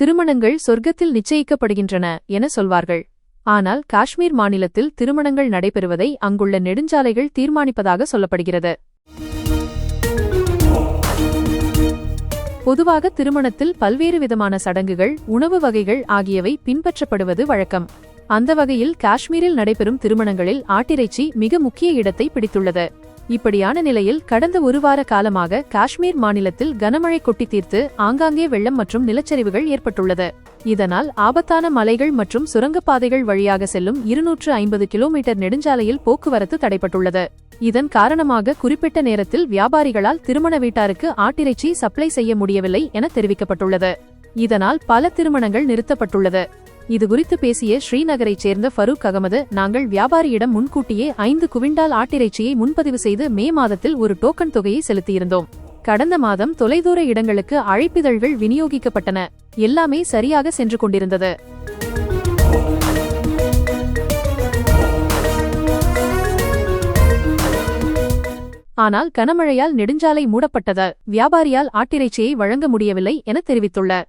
திருமணங்கள் சொர்க்கத்தில் நிச்சயிக்கப்படுகின்றன என சொல்வார்கள். ஆனால் காஷ்மீர் மாநிலத்தில் திருமணங்கள் நடைபெறுவதை அங்குள்ள நெடுஞ்சாலைகள் தீர்மானிப்பதாக சொல்லப்படுகிறது. பொதுவாக திருமணத்தில் பல்வேறு விதமான சடங்குகள் உணவு வகைகள் ஆகியவை பின்பற்றப்படுவது வழக்கம். அந்த வகையில் காஷ்மீரில் நடைபெறும் திருமணங்களில் ஆட்டிறைச்சி மிக முக்கிய இடத்தை பிடித்துள்ளது. இப்படியான நிலையில் கடந்த ஒரு வார காலமாக காஷ்மீர் மாநிலத்தில் கனமழை கொட்டி தீர்த்து ஆங்காங்கே வெள்ளம் மற்றும் நிலச்சரிவுகள் ஏற்பட்டுள்ளது. இதனால் ஆபத்தான மலைகள் மற்றும் சுரங்கப்பாதைகள் வழியாக செல்லும் இருநூற்று ஐம்பது கிலோமீட்டர் நெடுஞ்சாலையில் போக்குவரத்து தடைப்பட்டுள்ளது. இதன் காரணமாக குறிப்பிட்ட நேரத்தில் வியாபாரிகளால் திருமண வீட்டாருக்கு ஆட்டிறைச்சி சப்ளை செய்ய முடியவில்லை என தெரிவிக்கப்பட்டுள்ளது. இதனால் பல திருமணங்கள் நிறுத்தப்பட்டுள்ளது. இது குறித்து பேசிய ஸ்ரீநகரைச் சேர்ந்த ஃபரூக் அகமது நாங்கள் வியாபாரியிடம் முன்கூட்டியே ஐந்து குவிண்டால் ஆட்டிறைச்சியை முன்பதிவு செய்து மே மாதத்தில் ஒரு டோக்கன் தொகையை செலுத்தியிருந்தோம். கடந்த மாதம் தொலைதூர இடங்களுக்கு அழைப்பிதழ்கள் விநியோகிக்கப்பட்டன. எல்லாமே சரியாக சென்று கொண்டிருந்தது. ஆனால் கனமழையால் நெடுஞ்சாலை மூடப்பட்டது வியாபாரியால் ஆட்டிறைச்சியை வழங்க முடியவில்லை என தெரிவித்துள்ளார்.